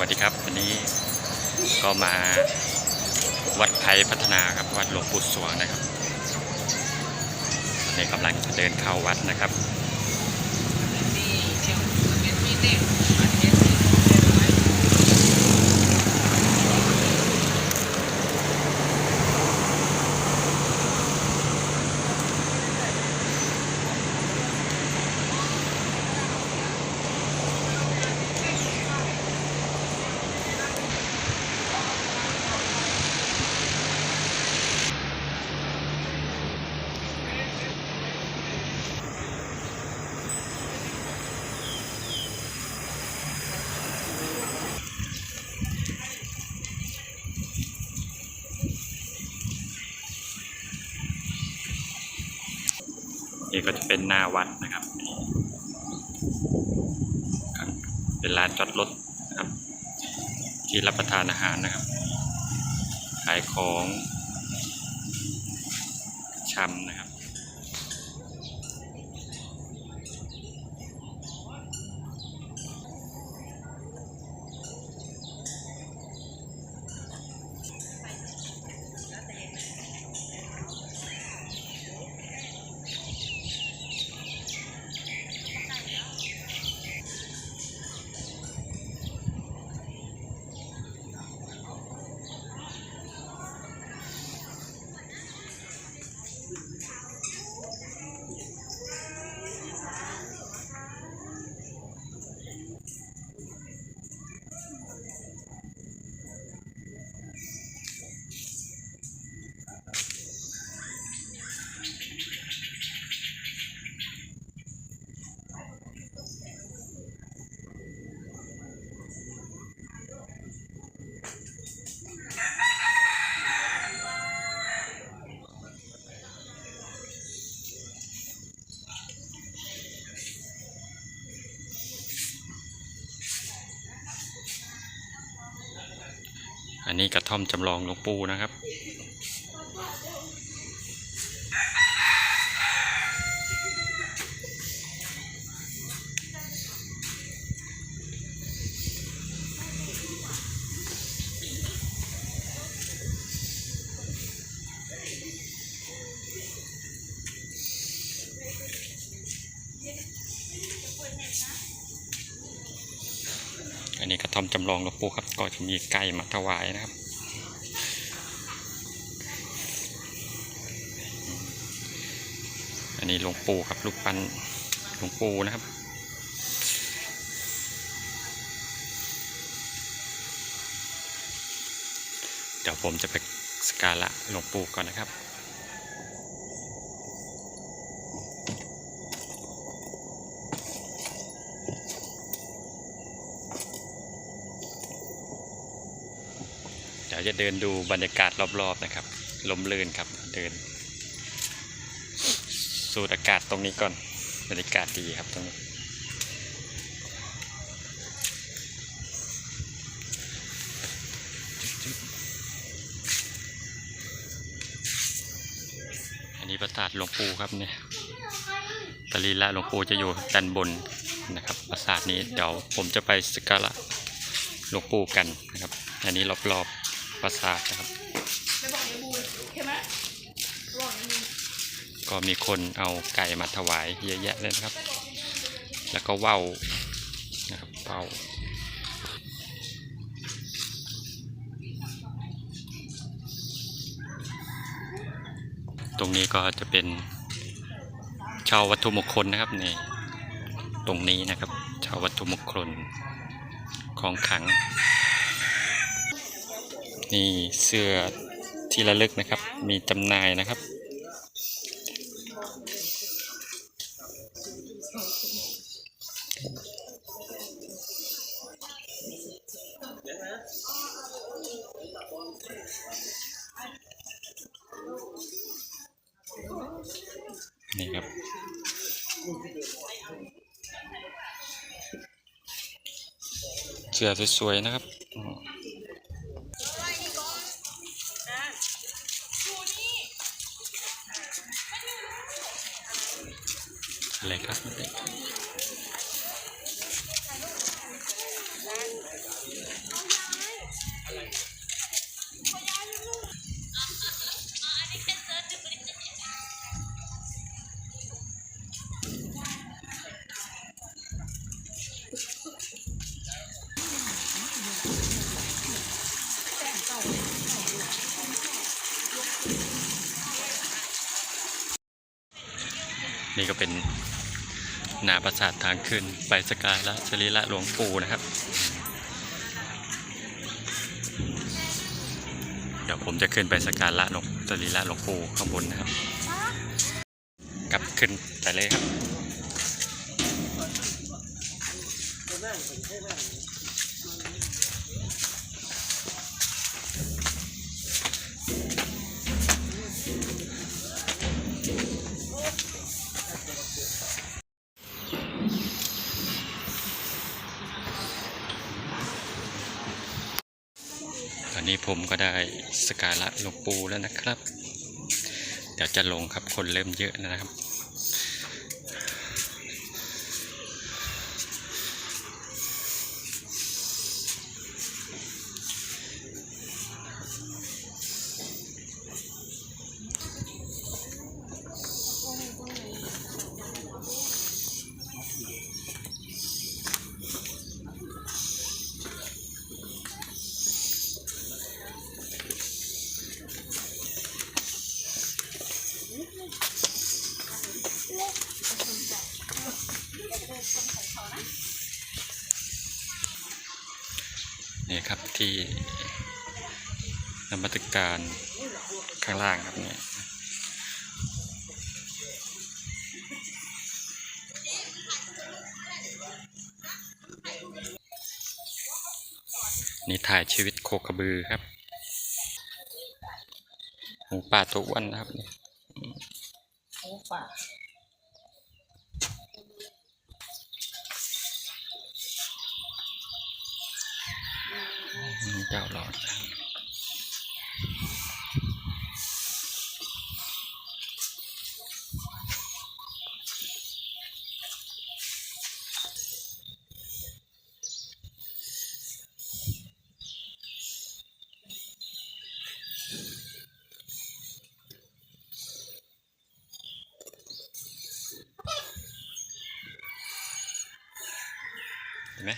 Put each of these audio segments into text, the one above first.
วัสดีครับ วันนี้ก็มาวัดไทยพัฒนาครับวัดหลวงปู่สวงนะครับในกำลังจะเดินเข้าวัดนะครับ นี่ก็จะเป็นหน้าวัดนะครับนี่เป็นร้านจอดรถนะครับ ที่รับประทานอาหารนะครับ ขายของชำนะครับ อันนี้กระท่อมจำลองหลวงปู่นะครับ นนี้กระท่อมจำลองหลวงปู่ครับ ก็จะมีไก่มาถวายนะครับ อันนี้หลวงปู่ครับลูกปั้นหลวงปู่นะครับเดี๋ยวผมจะไปสกการะหลวงปู่ก่อนนะครับ เดี๋ยว จะเดินดูบรรยากาศรอบๆนะครับ ลมลื่นครับ เดิน สูดอากาศตรงนี้ก่อน บรรยากาศดีครับตรงนี้ อันนี้ประสาทหลวงปู่ครับเนี่ยตรีละหลวงปู่จะอยู่ด้านบนนะครับปราสาทนี้เดี๋ยวผมจะไปสักการะหลวงปู่กันนะครับ อันนี้รอบๆ ราสาทนะครับไปบอกยบูลเข้มไหมบอกยบูก็มีคนเอาไก่มาถวายเยอะแยะเลยนะครับ แล้วก็ว่าวนะครับว่าวตรงนี้ก็จะเป็นชาววัตถุมงคลนะครับนี่ตรงนี้นะครับชาววัตถุมงคลของขัง นี่เสื้อที่ระลึกนะครับ มีจำหน่ายนะครับ นี่ครับเสื้อสวยๆนะครับ นี่ก็เป็นหนาปราสาททางขึ้นไปสกการะสลีละหลวงปู่นะครับ เดี๋ยวผมจะขึ้นไปสการะหลวงสรีละหลวงปู่ข้างบนนะครับ กลับขึ้นไปเลยครับ ผมก็ได้สการะหลวงปู่แล้วนะครับ เดี๋ยวจะลงครับคนเริ่มเยอะนะครับ ที่นมัตการข้างล่างครับเนี่ยนี่ถ่ายชีวิตโคกระบือครับหมูป่าตัวอ้วนนะครับนี่โอ้ป่า เจ้าหลอดเห็นไหม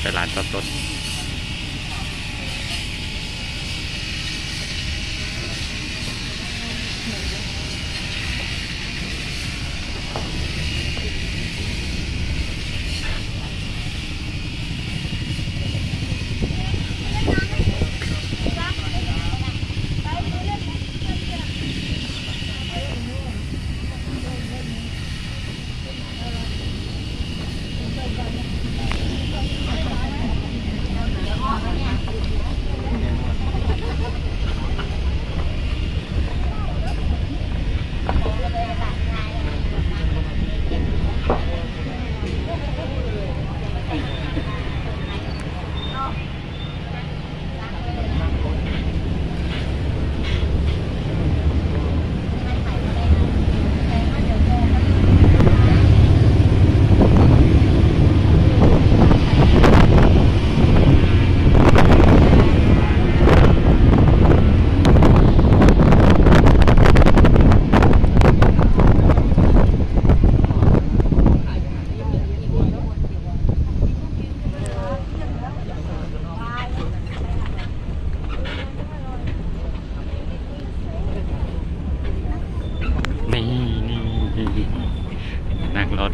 ไปร้านจอดรถ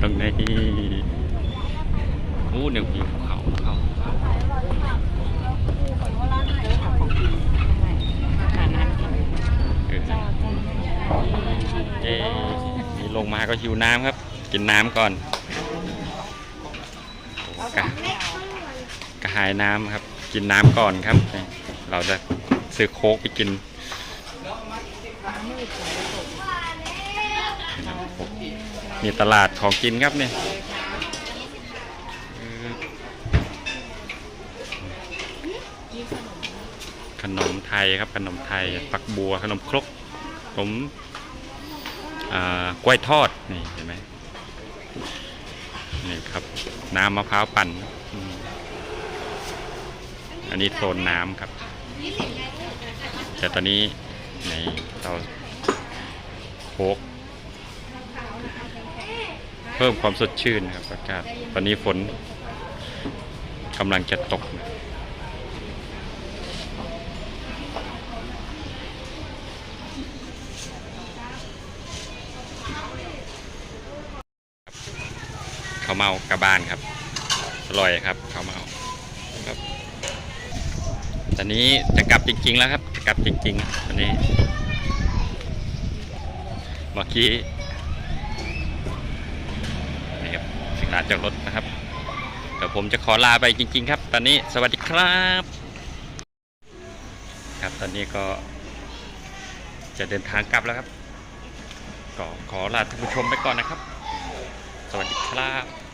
ตรงนี้อู้หนึ่งวิวเขาเขาเขาเออเอ๊นี่ลงมาก็หิวน้ำครับ กินน้ำก่อนกระกระหายน้ำครับ กินน้ำก่อนครับ เราจะซื้อโค้กไปกิน มีตลาดของกินครับเนี่ยขนมไทยครับขนมไทยปักบัวขนมครกขนมอ่ากล้วยทอดนี่เห็นไหมนี่ครับ น้ำมะพร้าวปั่นอันนี้โซนน้ำครับ แต่ตอนนี้ในเราโคก เพิ่มความสดชื่นนะครับอากาศตอนนี้ฝนกำลังจะตกนะข้าวเมากระบ้านครับ อร่อยครับข้าวเมาครับ ตอนนี้จะกลับจริง ๆ แล้วครับ จะกลับจริงๆวันนี้ เมื่อกี้ นี่ครับสิง ลาจากรถนะครับเดี๋ยวผมจะขอลาไปจริง ๆ ครับ ตอนนี้สวัสดีครับ ครับตอนนี้ก็จะเดินทางกลับแล้วครับ ก็ขอลาท่านผู้ชมไปก่อนนะครับ สวัสดีครับ